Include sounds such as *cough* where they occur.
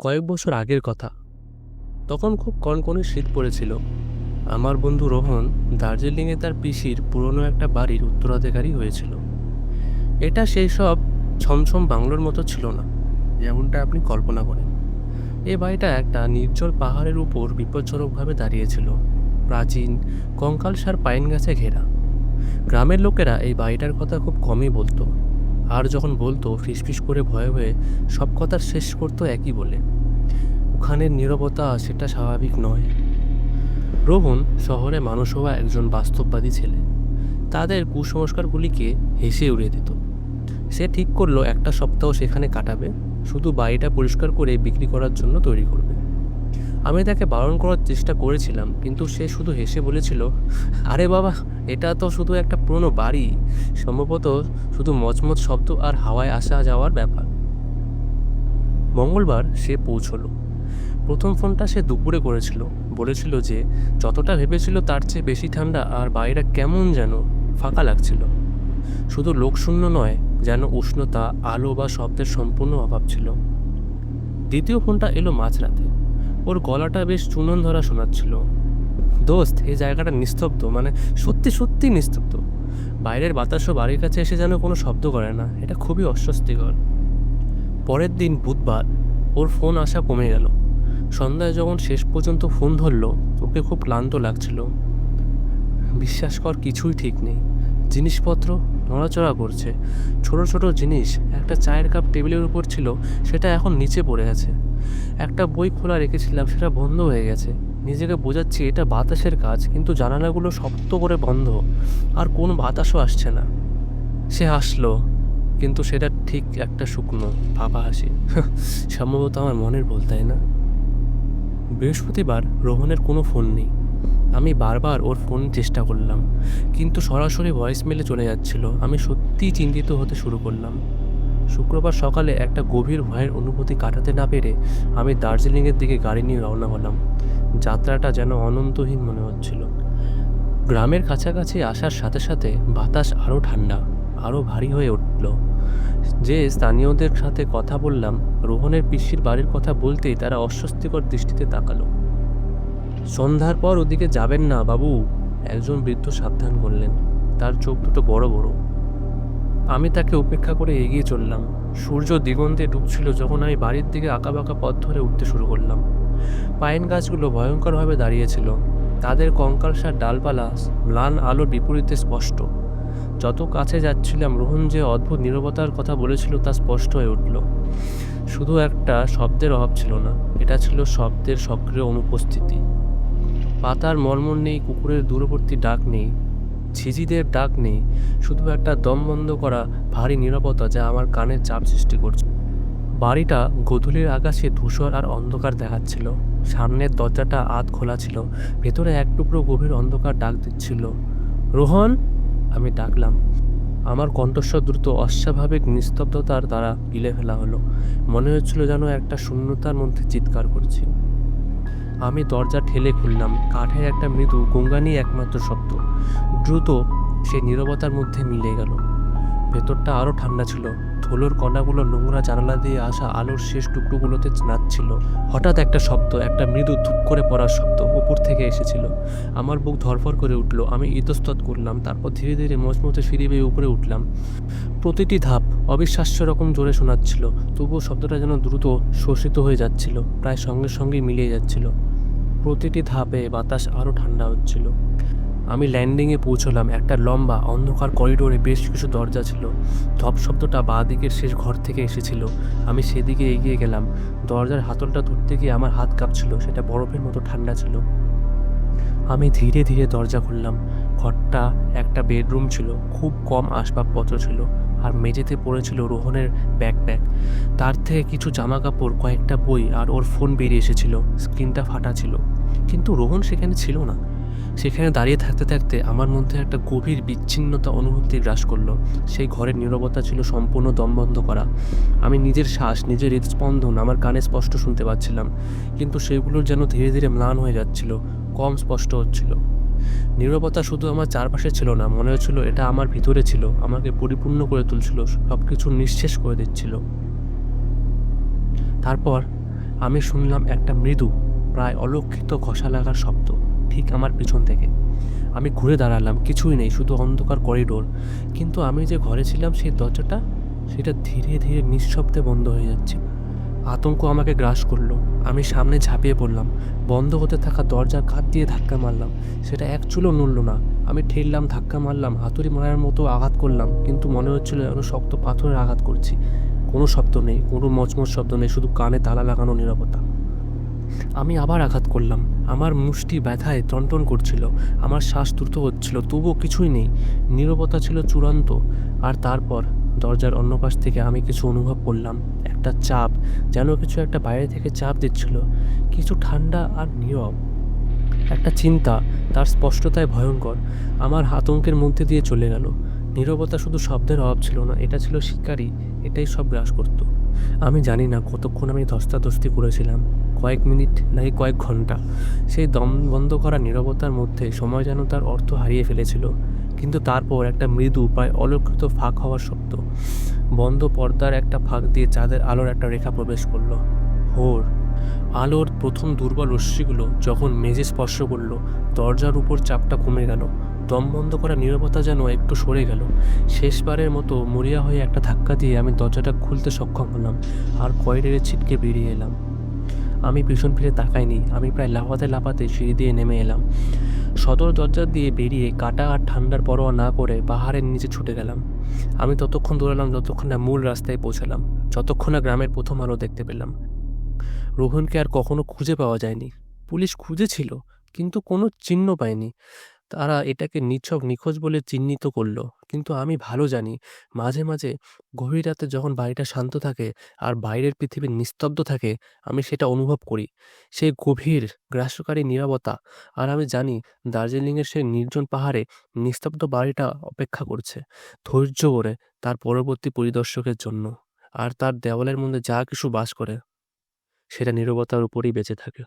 কয়েক বছর আগের কথা। তখন খুব কনকনে শীত পড়েছিল। আমার বন্ধু রোহন দার্জিলিংয়ে তার পিসির পুরনো একটা বাড়ির উত্তরাধিকারী হয়েছিল। এটা সেই সব ছমছম বাংলোর মতো ছিল না, যেমনটা আপনি কল্পনা করেন। এ বাড়িটা একটা নির্জল পাহাড়ের উপর বিপজ্জনকভাবে দাঁড়িয়েছিল। প্রাচীন কঙ্কালসার পাইন গাছে ঘেরা। গ্রামের লোকেরা এই বাড়িটার কথা খুব কমই বলতো। আর যখন বলতো, ফিসফিস করে ভয়ে ভয়ে, সব কথার শেষ করতো একই বলে। ওখানের নীরবতা সেটা স্বাভাবিক নয়। রোহন শহরে মানুষ হওয়া একজন বাস্তববাদী ছেলে। তাদের কুসংস্কারগুলিকে হেসে উড়িয়ে দিত। সে ঠিক করল, একটা সপ্তাহ সেখানে কাটাবে। শুধু বাড়িটা পরিষ্কার করে বিক্রি করার জন্য তৈরি করবে। আমি তাকে বারণ করার চেষ্টা করেছিলাম, কিন্তু সে শুধু হেসে বলেছিল, আরে বাবা, এটা তো শুধু একটা পুরনো বাড়ি। সম্ভবত শুধু মচমচ শব্দ আর হাওয়ায় আসা যাওয়ার ব্যাপার। মঙ্গলবার সে পৌঁছলো। প্রথম ফোনটা সে দুপুরে করেছিল। বলেছিল যে, যতটা ভেবেছিল তার চেয়ে বেশি ঠান্ডা আর বাইরে কেমন যেন ফাঁকা লাগছিল। শুধু লোকশূন্য নয়, যেন উষ্ণতা, আলো বা শব্দের সম্পূর্ণ অভাব ছিল। দ্বিতীয় ফোনটা এলো মাঝরাতে। ওর গলাটা বেশ চুনন ধরা শোনাচ্ছিল। দোস্ত, এই জায়গাটা নিস্তব্ধ মানে সত্যি সত্যি নিস্তব্ধ। বাইরের বাতাসও বাড়ির কাছে এসে যেন কোনো শব্দ করে না, এটা খুবই অস্বস্তিকর। পরের দিন বুধবার ওর ফোন আসা কমে গেল। সন্ধ্যায় যখন শেষ পর্যন্ত ফোন ধরলো, ওকে খুব ক্লান্ত লাগছিল। বিশ্বাস কর, কিছুই ঠিক নেই। জিনিসপত্র নড়াচড়া করছে। ছোট ছোট জিনিস, একটা চায়ের কাপ টেবিলের উপর ছিল, সেটা এখন নিচে পড়ে আছে। একটা বই খোলা রেখেছিলাম, সেটা বন্ধ হয়ে গেছে। নিজেকে বোঝাচ্ছি এটা বাতাসের কাজ, কিন্তু জানালাগুলো শক্ত করে বন্ধ, আর কোনো বাতাসও আসছে না। সে হাসলো, কিন্তু সেটা ঠিক একটা শুকনো, ফাঁপা হাসি। *laughs* সম্ভবত আমার মনের ভুল, তাই না? বৃহস্পতিবার রোহনের কোনো ফোন নেই। আমি বারবার ওর ফোন চেষ্টা করলাম, কিন্তু সরাসরি ভয়েস মেলে চলে যাচ্ছিল। আমি সত্যিই চিন্তিত হতে শুরু করলাম। শুক্রবার সকালে একটা গভীর ভয়ের অনুভূতি কাটাতে না পেরে আমি দার্জিলিংয়ের দিকে গাড়ি নিয়ে রওনা হলাম। যাত্রাটা যেন অনন্তহীন মনে হচ্ছিল। গ্রামের কাছাকাছি আসার সাথে সাথে বাতাস আরও ঠান্ডা, আরও ভারী হয়ে উঠল। যে স্থানীয়দের সাথে কথা বললাম, রোহনের পিসির বাড়ির কথা বলতেই তারা অস্বস্তিকর দৃষ্টিতে তাকালো। সন্ধ্যার পর ওদিকে যাবেন না বাবু, একজন বৃদ্ধ সাবধান করলেন। তার চোখ দুটো বড় বড়। আমি তাকে উপেক্ষা করে এগিয়ে চললাম। সূর্য দিগন্তে ডুবছিল যখন আমি বাড়ির দিকে আঁকাবাঁকা পথ ধরে উঠতে শুরু করলাম। পাইন গাছগুলো ভয়ঙ্করভাবে দাঁড়িয়েছিল। তাদের কঙ্কালসার ডালপালা, ম্লান আলোর বিপরীতে স্পষ্ট। যত কাছে যাচ্ছিলাম, রোহন যে অদ্ভুত নীরবতার কথা বলেছিল তা স্পষ্ট হয়ে উঠল। শুধু একটা শব্দের অভাব ছিল না, এটা ছিল শব্দের সক্রিয় অনুপস্থিতি। পাতার মর্মর নেই, কুকুরের দূরবর্তী ডাক নেই ঝিঝিদের ডাক নেই, শুধু একটা দম বন্ধ করা ভারী নিরাপত্তা যা আমার কানে চাপ সৃষ্টি করছে। বাড়িটা গধূলির আকাশে ধূসর আর অন্ধকার দেখাচ্ছিল। সামনের দরজাটা আধ খোলা ছিল, ভেতরে এক টুকরো গভীর অন্ধকার ডাক দিচ্ছিল। রোহন? আমি ডাকলাম। আমার কণ্ঠস্বর দ্রুত অস্বাভাবিক নিস্তব্ধতার দ্বারা গিলে ফেলা হলো। মনে হচ্ছিল যেন একটা শূন্যতার মধ্যে চিৎকার করছি। আমি দরজা ঠেলে খুললাম কাঠের একটা মৃদু, গঙ্গানি একমাত্র শব্দ। দ্রুত সে নীরবতার মধ্যে মিলে গেল। ভেতরটা আরও ঠান্ডা ছিল। ধুলোর কণাগুলো নোংরা জানালা দিয়ে আসা আলোর শেষ টুকরোগুলোতে নাচছিল হঠাৎ একটা শব্দ, একটা মৃদু ধূপ করে পড়ার শব্দ উপর থেকে এসেছিল। আমার বুক ধরফর করে উঠল। আমি ইতস্তত করলাম। তারপর ধীরে ধীরে মচমচে ফিরে বেয়ে উপরে উঠলাম। প্রতিটি ধাপ অবিশ্বাস্য রকম জোরে শোনাচ্ছিল। তবুও শব্দটা যেন দ্রুত শোষিত হয়ে যাচ্ছিল, প্রায় সঙ্গে সঙ্গেই মিলিয়ে যাচ্ছিল। প্রতিটি ধাপে বাতাস আরও ঠান্ডা হচ্ছিল। আমি ল্যান্ডিংয়ে পৌঁছলাম, একটা লম্বা, অন্ধকার করিডোরে বেশ কিছু দরজা ছিল। ধপ শব্দটা বাঁ দিকের শেষ ঘর থেকে এসেছিল। আমি সেদিকে এগিয়ে গেলাম। দরজার হাতলটা ধরতে গিয়ে আমার হাত কাঁপছিল, সেটা বরফের মতো ঠান্ডা ছিল। আমি ধীরে ধীরে দরজা খুললাম। ঘরটা একটা বেডরুম ছিল, খুব কম আসবাবপত্র ছিল, আর মেঝেতে পড়েছিল রোহনের ব্যাকপ্যাক তার থেকে কিছু জামা কাপড় কয়েকটা বই আর ওর ফোন বেরিয়ে এসেছিল। স্ক্রিনটা ফাটা ছিল। কিন্তু রোহন সেখানে ছিল না। সেখানে দাঁড়িয়ে থাকতে থাকতে আমার মধ্যে একটা গভীর বিচ্ছিন্নতা অনুভূতি গ্রাস করল। সেই ঘরের নীরবতা ছিল সম্পূর্ণ দমবন্ধ করা। আমি নিজের শ্বাস, নিজের হৃদস্পন্দন আমার কানে স্পষ্ট শুনতে পাচ্ছিলাম, কিন্তু সেগুলোর যেন ধীরে ধীরে ম্লান হয়ে যাচ্ছিল, কম স্পষ্ট হচ্ছিল। নীরবতা শুধু আমার চারপাশে ছিল না মনে হচ্ছিল এটা আমার ভিতরে ছিল, আমাকে পরিপূর্ণ করে তুলছিল সব কিছু নিঃশেষ করে দিচ্ছিল। তারপর আমি শুনলাম একটা মৃদু, প্রায় অলক্ষিত ঘষা লাগার শব্দ। ঠিক আমার পিছন থেকে। আমি ঘুরে দাঁড়ালাম, কিছুই নেই, শুধু অন্ধকার করিডোর। কিন্তু আমি যে ঘরে ছিলাম, সেই দরজাটা, সেটা ধীরে ধীরে নিঃশব্দে বন্ধ হয়ে যাচ্ছে। আতঙ্ক আমাকে গ্রাস করল। আমি সামনে ঝাঁপিয়ে পড়লাম। বন্ধ হতে থাকা দরজার কাঠ দিয়ে ধাক্কা মারলাম। সেটা এক চুলো নড়ল না। আমি ঠেললাম, ধাক্কা মারলাম, হাতুড়ি মারার মতো আঘাত করলাম। কিন্তু মনে হচ্ছিল যেন শক্ত পাথরের আঘাত করছি। কোনো শব্দ নেই, কোনো মচমচ শব্দ নেই, শুধু কানে তালা লাগানো নিরাপত্তা আমি আবার আঘাত করলাম। আমার মুষ্টি ব্যথায় টনটন করছিল। আমার শ্বাস দ্রুত হচ্ছিল, তবুও কিছুই নেই। নীরবতা ছিল চূড়ান্ত। আর তারপর দরজার অন্য পাশ থেকে আমি কিছু অনুভব করলাম। একটা চাপ, যেন কিছু একটা বাইরে থেকে চাপ দিচ্ছিল। কিছু ঠান্ডা আর নীরব। একটা চিন্তা, তার স্পষ্টতায় ভয়ঙ্কর। আমার আতঙ্কের মধ্যে দিয়ে চলে গেল। নীরবতা শুধু শব্দের অভাব ছিল না, এটা ছিল শিকারী, এটাই সব গ্রাস করত। আমি জানি না কতক্ষণ আমি ধস্তাধস্তি করেছিলাম, কয়েক মিনিট নাকি কয়েক ঘণ্টা। সেই দম বন্ধ করা নীরবতার মধ্যে সময় যেন তার অর্থ হারিয়ে ফেলেছিল, কিন্তু তারপর একটা মৃদু প্রায় অলক্ষিত ফাঁক হওয়ার শব্দ। বন্ধ পর্দার একটা ফাঁক দিয়ে চাঁদের আলোর একটা রেখা প্রবেশ করল, ভোর। আলোর প্রথম দুর্বল রশ্মিগুলো যখন মেঝে স্পর্শ করল, দরজার উপর চাপটা কমে গেল। দম বন্ধ করা নীরবতা যেন একটু সরে গেল। শেষবারের মতো মরিয়া হয়ে একটা ধাক্কা দিয়ে আমি দরজাটা খুলতে সক্ষম হলাম আর কয়েডের ছিটকে বেরিয়ে এলাম। আমি পিছন ফিরে তাকাইনি, আমি প্রায় লাফাতে লাফাতে সিঁড়ি দিয়ে নেমে এলাম। সদর দরজা দিয়ে বেরিয়ে কাটা আর ঠান্ডার পরোয়া না করে পাহাড়ের নিচে ছুটে গেলাম। আমি ততক্ষণ দৌড়ালাম, যতক্ষণ না মূল রাস্তায় পৌঁছালাম, যতক্ষণ না গ্রামের প্রথম আলো দেখতে পেলাম। রোহনকে আর কখনো খুঁজে পাওয়া যায়নি। পুলিশ খুঁজেছিল, কিন্তু কোনো চিহ্ন পায়নি। তারা এটাকে নিছক, নিখোঁজ বলে চিহ্নিত করল। কিন্তু আমি ভালো জানি, মাঝে মাঝে গভীর রাতে যখন বাড়িটা শান্ত থাকে আর বাইরের পৃথিবী নিস্তব্ধ থাকে, আমি সেটা অনুভব করি। সেই গভীর গ্রাসকারী নীরবতা। আর আমি জানি, দার্জিলিংয়ের সেই নির্জন পাহাড়ে নিস্তব্ধ বাড়িটা অপেক্ষা করছে, ধৈর্য করে তার পরবর্তী পরিদর্শকের জন্য। আর তার দেওয়ালের মধ্যে যা কিছু বাস করে, সেটা নীরবতার উপরেই বেঁচে থাকে।